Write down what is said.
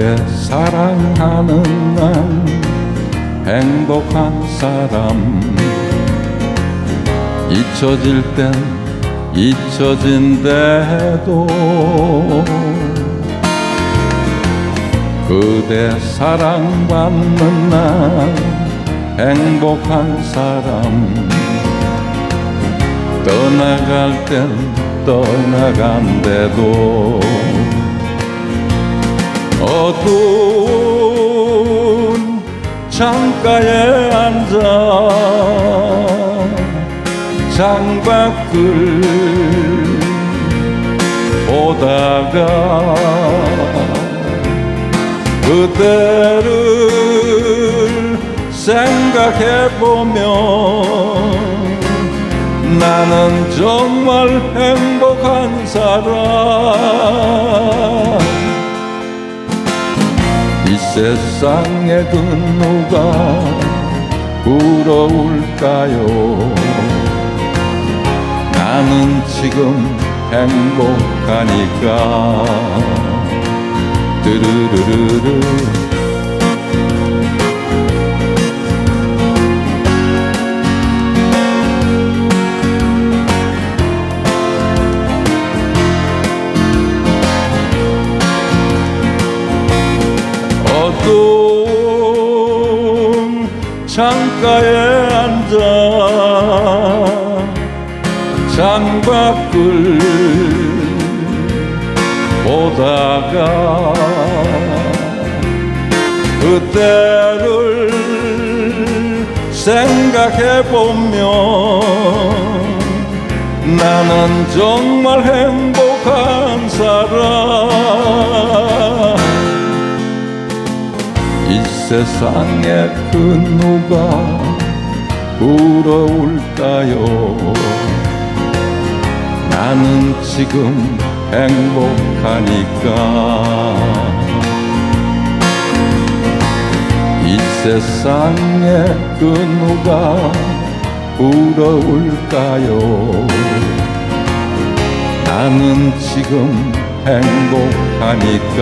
그대 사랑하는 난 행복한 사람. 잊혀질 땐 잊혀진대도. 그대 사랑받는 난 행복한 사람. 떠나갈 땐 떠나간대도 어두운 창가에 앉아 창밖을 보다가 그대를 생각해보면 나는 정말 행복한 사람 이 세상에 그 누가 부러울까요? 나는 지금 행복하니까. 뚜루루루루 창가에 앉아 창밖을 보다가 그때를 생각해 보면 나는 정말 행복한 사람 이 세상에 그 누가 부러울까요? 나는 지금 행복하니까. 이 세상에 그 누가 부러울까요? 나는 지금 행복하니까